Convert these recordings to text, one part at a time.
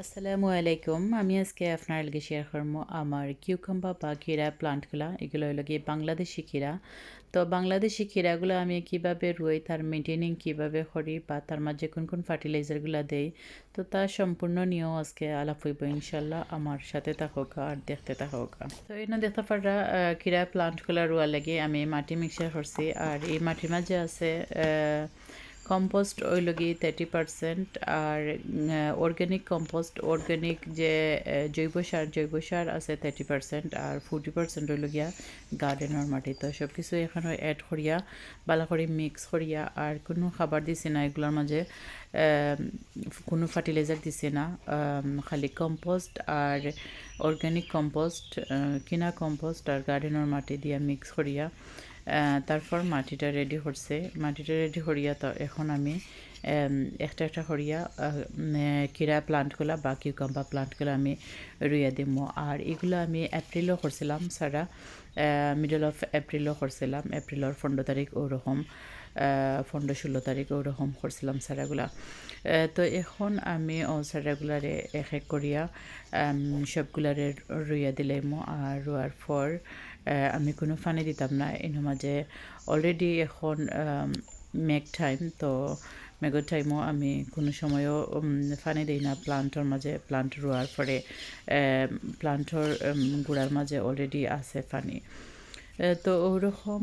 আসসালামু আলাইকুম। আমি আজকে আপনার লগে শেয়ার করব আমার কিউকাম্বা বা ক্ষীরা প্লান্টগুলা এগুলো হলো গিয়ে বাংলাদেশি ক্ষীরা। তো বাংলাদেশি ক্ষীরাগুলো আমি কীভাবে রুই, তার মেনটেনিং কীভাবে করি বা তার মাঝে কোন কোন ফার্টিলাইজারগুলো দেই, তো তার সম্পূর্ণ নিয়েও আজকে আলাপ হইব ইনশাল্লাহ। আমার সাথে থাকুক আর দেখতে থাকুক। তো এই দেখতে পারা ক্ষীরা প্লান্টগুলো রুয়ার লাগে আমি মাটি মিক্সার করছি। আর এই মাটির মাঝে আছে কম্পোস্ট ওই লগি থার্টি পারসেন্ট আর অর্গ্যানিক কম্পোস্ট অর্গ্যানিক যে জৈব সার জৈব সার আছে থার্টি পারসেন্ট আর ফোর্টি পারসেন্ট ওই লগিয়া গার্ডেনের মাটি। তো সব কিছু এখানে অ্যাড করিয়া বালা করে মিক্স করিয়া আর কোনো খাবার দিছি না এগুলোর মাঝে কোনো ফার্টিলাইজার দিছে না খালি কম্পোস্ট আর অর্গ্যানিক কম্পোস্ট কিনা কম্পোস্ট আর গার্ডেনের মাটি দিয়া মিক্স করিয়া তারপর মাটিটা রেডি করছে মাটিটা রেডি করিয়া তো এখন আমি একটা একটা করিয়া কিরা প্লান্টগুলা বা কিউকাম্বা প্লান্টগুলো আমি রুইয়া দিব আর এগুলো আমি এপ্রিলও করছিলাম, সারা মিডল অফ এপ্রিলও করছিলাম। এপ্রিলের পনেরো তারিখ ওরকম পনেরো ষোলো তারিখ ওরকম করছিলাম সারাগুলা। তো এখন আমি ও সারাগুলারে এক এক করিয়া সবগুলারে রুইয়া দিলাম আর রুয়ার পর আমি কোনো ফানি দিতাম না। এর মাঝে অলরেডি এখন মেঘ টাইম তো মেঘর টাইমও আমি কোনো সময়ও ফানি দিই না। প্লান্টর মাঝে প্লান্ট রোয়ার পরে প্লান্টর গুড়ার মাঝে অলরেডি আছে ফানি তো ওরকম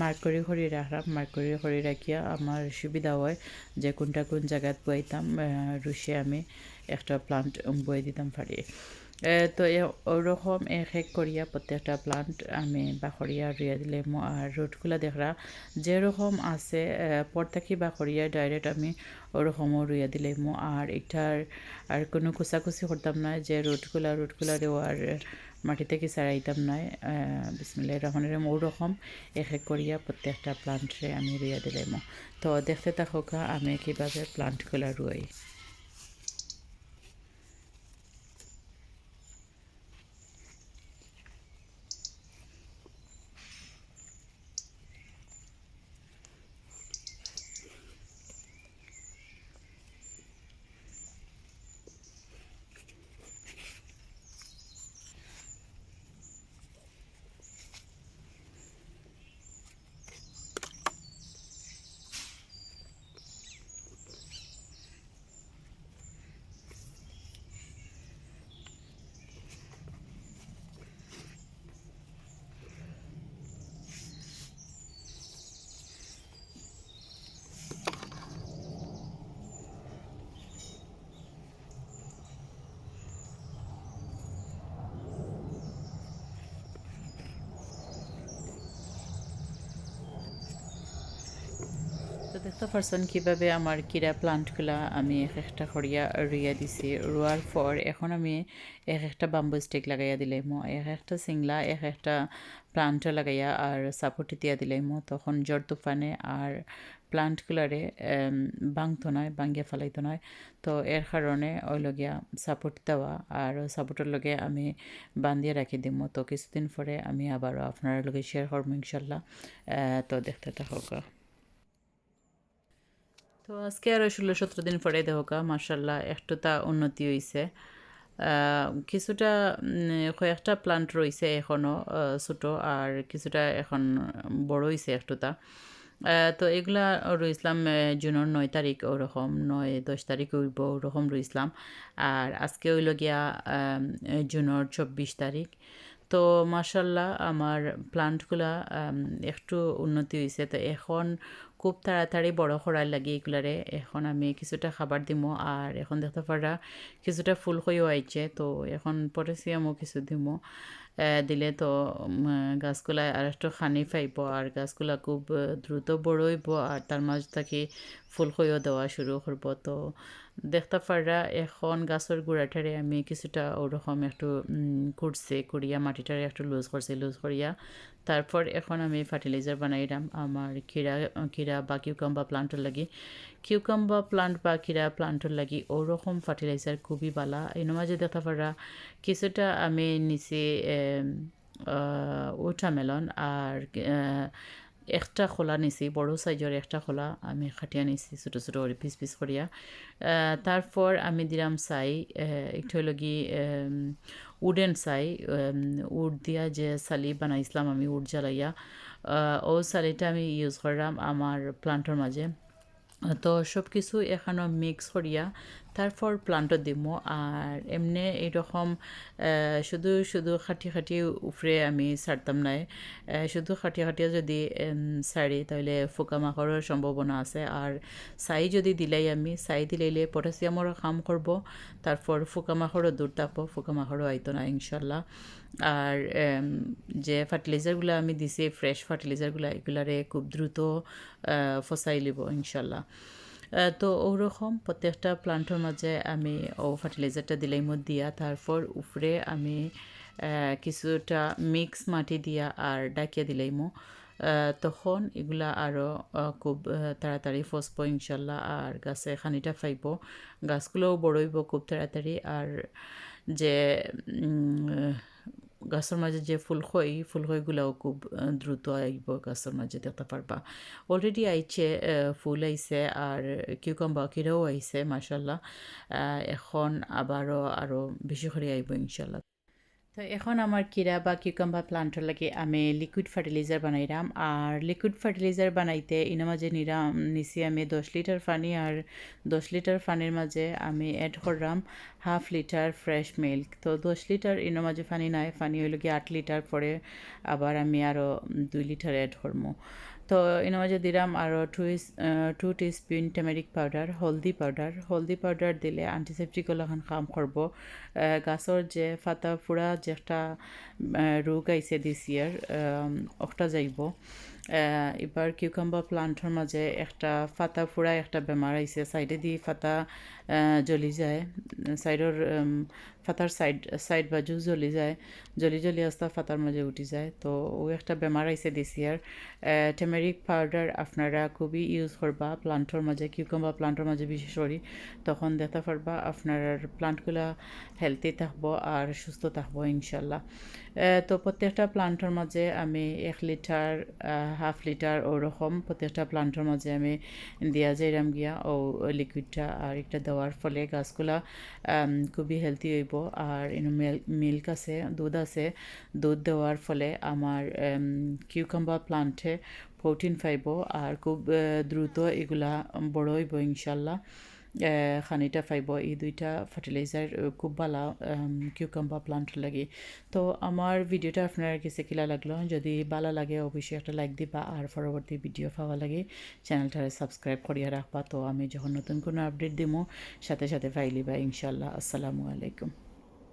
মার্ক করে করে রাখলাম মার্ক করে করে রাখিয়া আমার সুবিধা হয় যে কোনটা কোন জায়গাত বইতাম রুশে আমি একটা প্লান্ট বয়ে দিতাম পারি তো ওরকম এক এক করিয়া প্রত্যেকটা প্লান্ট আমি বাখরিয়া রুইয়া দিলে আর রুটগুলা দেখরা যেরকম আছে পর থাকি বাখরিয়া ডাইরেক্ট আমি ওরকমও রুইয়া দিলে আর এটার আর কোনো কুচাকুচি করতাম না যে রুটগুলা রুটগুলা দেওয়ার মাটি থেকে সারাইতাম নাই বিসমিল্লাহ রহমানের ওরকম এক এক করিয়া প্রত্যেকটা প্লান্টে আমি রুইয়া দিলাম তো দেখতে থাকা আমি কীভাবে প্লান্টগুলা রুই দেখতে পারছেন কীভাবে আমার কিরা প্লান্টগুলা আমি এক একটা করিয়া রুইয়া দিছি রোয়ার পর এখন আমি এক একটা বাম্বু স্টিক লাগাইয়া দিলাম এক একটা সিংলা এক একটা প্লান্ট লাগাইয়া আর সাপোর্ট দিয়া দিলে দিলাম তখন জ্বর তুফানে আর প্লান্টগুলারে বাংতো নয় বাঙ্গিয়া ফেলাইতো নয় তো এর কারণে ওই লগিয়া সাপোর্ট দেওয়া আর সাপোর্টের লগে আমি বান্ধিয়ে রাখি দিব তো কিছুদিন পরে আমি আবারও আপনার লগে শেয়ার করব ইনশাল্লাহ। তো দেখতে থাকুক তো আজকে আরও ষোলো সতেরো দিন পরে দেখা মার্শাল্লাহ একটু তা উন্নতি হয়েছে কিছুটা কয়েকটা প্লান্ট রয়েছে এখনও ছোটো, আর কিছুটা এখন বড় হয়েছে একটুটা তো এগুলা রইসলাম জুনের নয় তারিখ ওরকম, নয়, দশ তারিখ উঠব ওরকম রইসলাম। আর আজকে হইল গিয়া জুনের চব্বিশ তারিখ। তো মার্শাল্লাহ আমার প্লান্টগুলা একটু উন্নতি হয়েছে তো এখন খুব তাড়াতাড়ি বড় করার লাগে এগুলারে এখন আমি কিছুটা খাবার দিম আর এখন দেখতে পারা কিছুটা ফুল হয়েও আইছে তো এখন পটাশিয়ামও কিছু দিম। দিলে তো গাছগুলা আর একটু খানি পাইব আর গাছগুলা খুব দ্রুত বড় হইব আর তার মাঝ থেকে ফুল হয়েও দেওয়া শুরু করব তো দেখতে পারা এখন গাছের গুড়াটারে আমি কিছুটা ওরকম একটু কুড়ছে কুড়িয়া মাটিটারে একটু লুজ করছি লুজ করিয়া তারপর এখন আমি ফার্টিলাইজার বানাইলাম আমার কিরা কিরা বা কিউকাম্বা প্লান্টের লাগি। কিউকাম্বা প্লান্ট বা কিরা প্লান্টের লাগি ওরকম ফার্টিলাইজার খুবই বালা। এই মাঝে দেখা পারা কিছুটা আমি নিচে ওটামেলন আর একটা খোলা নিছি, বড় সাইজের একটা খোলা, আমি খাটিয়া নিছি ছোটো ছোটো পিস পিস করিয়া। তারপর আমি দিলাম চাই একটু কি উডেন চাই উড দিয়া যে চালি বানাইছিলাম আমি উড জ্বালাইয়া ও চালিটা আমি ইউজ করলাম আমার প্লান্টের মাঝে। তো সব কিছু এখানে মিক্স করিয়া তারপর প্লান্টত দিব আর এমনি এইরকম শুধু শুধু খাটি খাটি উপরে আমি ছাড়তাম নাই। শুধু খাটি খাটিয়া যদি ছাড়ি তাহলে পোকামাকড়ের সম্ভাবনা আছে। আর ছাই যদি দিলাই আমি ছাই দিলাইলে পটাশিয়ামর কাম করব তারপর পোকামাকড়ও দূর থাকব পোকামাকড়ও আইতো না, ইনশাল্লাহ। আর যে ফার্টিলাইজারগুলো আমি দিছি ফ্রেশ ফার্টিলাইজারগুলো এগুলারে খুব দ্রুত ফসাই লিব, ইনশাল্লাহ। তো ওরকম প্রত্যেকটা প্লান্টের মাঝে আমি ও ফার্টিলাইজারটা দিলাই মধ্যে দিয়া, তারপর উপরে আমি কিছুটা মিক্স মাটি দিয়া আর ডাকিয়া দিলাইমো তখন এগুলা আরও খুব তাড়াতাড়ি ফসবো ইনশাল্লাহ আর গাছে খানিটা ফাইব। গাছগুলোও বড়ইব খুব তাড়াতাড়ি আর যে গাছের মাঝে যে ফুল খই ফুল খইগুলাও খুব দ্রুত আইব গাছের মাঝে দেখতে পারবা। অলরেডি আইছে ফুল আইছে আর কিউকাম্বা বাকিরাও আইছে মাসাল্লাহ এখন আবারও আরও বেশি করে আইব ইনশাল্লাহ তো এখন আমার কিরা বা কিউকাম্বা প্লান্টের লাগে আমি লিকুইড ফার্টিলাইজার বানাইলাম আর লিকুইড ফার্টিলাইজার বানাইতে ইনা মাঝে নিরাম নিছি আমি দশ লিটার পানি আর দশ লিটার পানির মাঝে আমি অ্যাড করলাম হাফ লিটার ফ্রেশ মিল্ক তো দশ লিটার ইনো মাঝে পানি নাই, পানি হইল গিয়ে আট লিটার পরে আবার আমি আরও দুই লিটার অ্যাড করব তো এর মাঝে দিলাম আরও two two teaspoon turmeric powder হলদি পাউডার হলদি পাউডার দিলে অ্যান্টিসেপ্টিক এখন কাম করব। গাছর যে ফাতা ফুরা যে একটা রোগ আইছে দিস ইয়ার ওটা যাইব। এবার কিউকাম্বা প্লান্টের মাঝে একটা ফাতা ফুরা একটা বেমার আইছে সাইডে দি ফাতা জ্বলি যায় সাইডর ফাতার সাইড সাইড বাজু জ্বলি যায়, জ্বলি জ্বলি আস্তা ফাতার মাঝে উঠি যায়। তো ও একটা বেমার আইছে দিস ইয়ার টেমেরিক পাউডার আপনারা খুবই ইউজ করবা প্লান্টের মাঝে কিউকাম্বা প্লান্টের মাঝে বিশেষ করে তখন দেখতে পারবা আপনার প্লান্টগুলা হেলদি থাকব আর সুস্থ থাকব ইনশাল্লাহ। তো প্রত্যেকটা প্লান্টের মাঝে আমি এক লিটার হাফ লিটার ওরকম প্রত্যেকটা প্লান্টের মাঝে আমি দিয়া যাইরাম গিয়া ও লিকুইডটা আর একটা দেওয়ার ফলে গাছগুলা খুবই হেলদি হইব। আর ইনো মিল্ক আছে, দুধ আছে। দুধ দেওয়ার ফলে আমার কিউকাম্বা প্লান্টে প্রোটিন পাইব। আর খুব দ্রুত এগুলা বড় হইব ইনশাল্লাহ। খানিটা ফাইব এই দুইটা ফার্টিলাইজার খুব ভালো কিউকাম্বা প্লান্ট লাগে। তো আমার ভিডিওটা আপনার কাছে কিলা লাগল? যদি ভালো লাগে, অবশ্যই একটা লাইক দিবা আর পরবর্তী ভিডিও পাওয়া লাগে চ্যানেলটারে সাবস্ক্রাইব করিয়া রাখবা। তো আমি যখন নতুন কোনো আপডেট দিমো, সাথে সাথে ফাইলিবা ইনশাল্লাহ আসসালামু আলাইকুম।